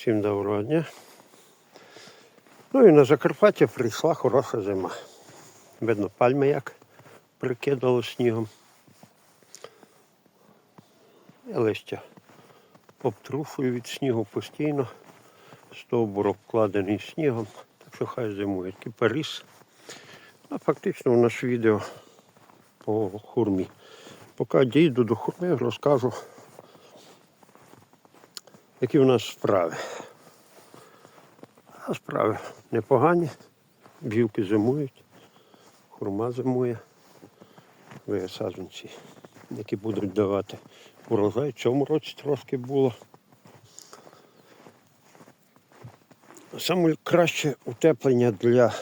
Всім доброго дня. Ну і на Закарпаття прийшла хороша зима. Видно, пальми як прикидало снігом. І листя обтрушую від снігу постійно. Стовбур обкладений снігом, так що хай зимує. Кипаріс. А фактично у нас відео по хурмі. Поки дійду до хурми, розкажу, які у нас справи. А справи непогані. Бджілки зимують, хурма зимує. Ви саджанці, які будуть давати урожай. В цьому році трошки було. Саме краще утеплення для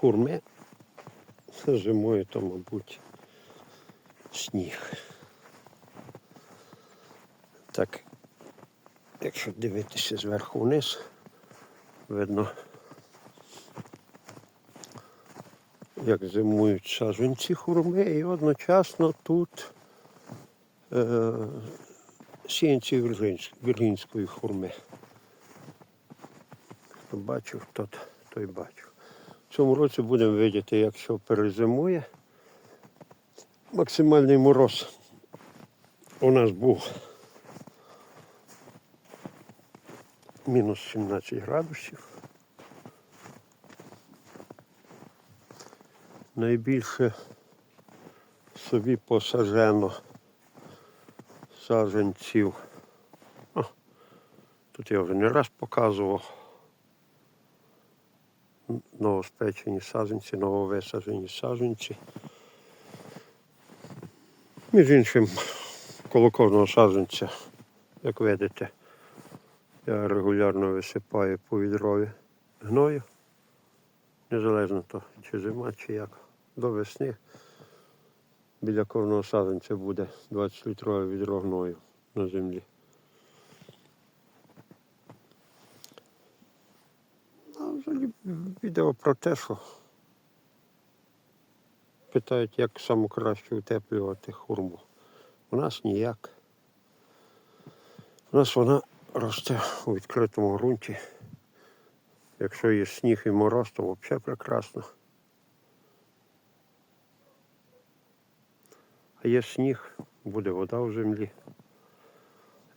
хурми зимою, то, мабуть, сніг. Так, якщо дивитися зверху вниз, видно, як зимують саджанці хурми, і одночасно тут е, сіянці віргінсь- віргінської хурми. Хто бачив, тот, той бачив. В цьому році будемо видіти, якщо перезимує. Максимальний мороз у нас був мінус 17 градусів. Найбільше собі посажено саджанців. О, тут я вже не раз показував. Новоспечені саджанці, нововисаджені саджанці. Між іншим, коло кожного саджанця, як видите, я регулярно висипаю по відрові гною. Незалежно то, чи зима, чи як. До весни біля кожного саджанця буде 20-літрове відро гною на землі. Взагалі відео про те, що питають, як саме краще утеплювати хурму. У нас ніяк. У нас вона росте у відкритому ґрунті. Якщо є сніг і мороз, то взагалі прекрасно. А є сніг, буде вода в землі,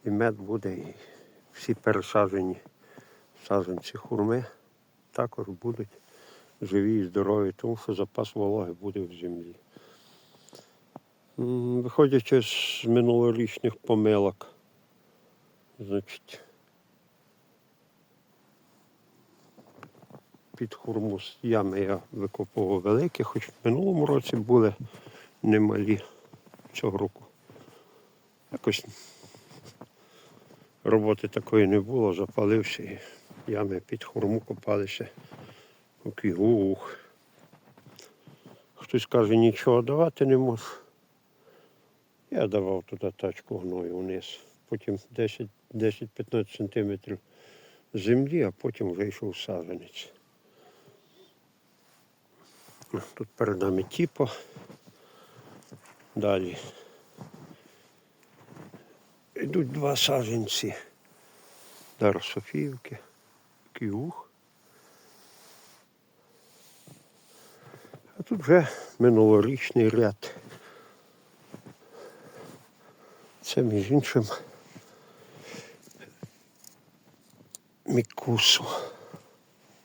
і мед буде, і всі пересаджені саджанці хурми також будуть живі і здорові, тому що запас вологи буде в землі. Виходячи з минулорічних помилок, значить, під хурму ями я викопував великі, хоч в минулому році були немалі цього року. Якось роботи такої не було, запалився і ями під хурму копалися. Такий ух. Хтось каже, нічого давати не можу. Я давав туди тачку гною вниз. Потім 10 10-15 сантиметрів землі, а потім вже йшов саджанець. Тут перед нами тіпо. Далі. Йдуть два саджанці. Дар Софіївки, Кіух. А тут вже минулорічний ряд. Це між іншим мікусу.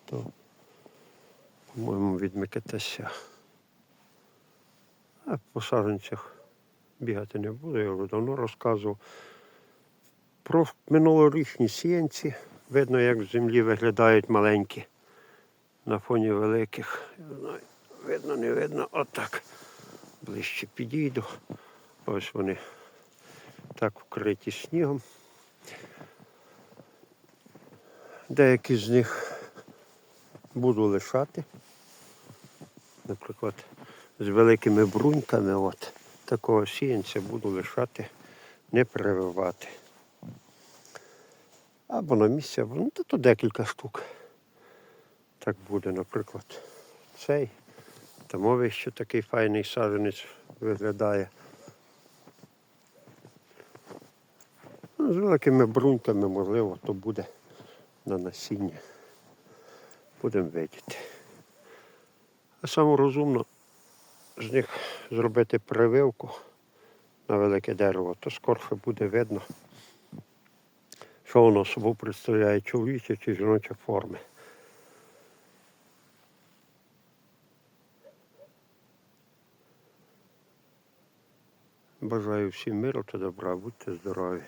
То, по-моєму, від Микитася. А по саджанцях бігати не буду, я вже давно розказував. Про минулорічні сіянці. Видно, як в землі виглядають маленькі на фоні великих. Видно, не видно. Отак. Ближче підійду. Ось вони так вкриті снігом. Деякі з них буду лишати. Наприклад, з великими бруньками, от такого сіянця буду лишати, не переривати. Або на місці, ну, то декілька штук. Так буде, наприклад, цей. Тому ще такий файний саджанець виглядає. Ну, з великими бруньками, можливо, то буде на насіння. Будемо видіти. А саме розумно з них зробити прививку на велике дерево, то скорше буде видно, що воно собою представляє чоловічі чи жіночі форми. Бажаю всім миру та добра, будьте здорові.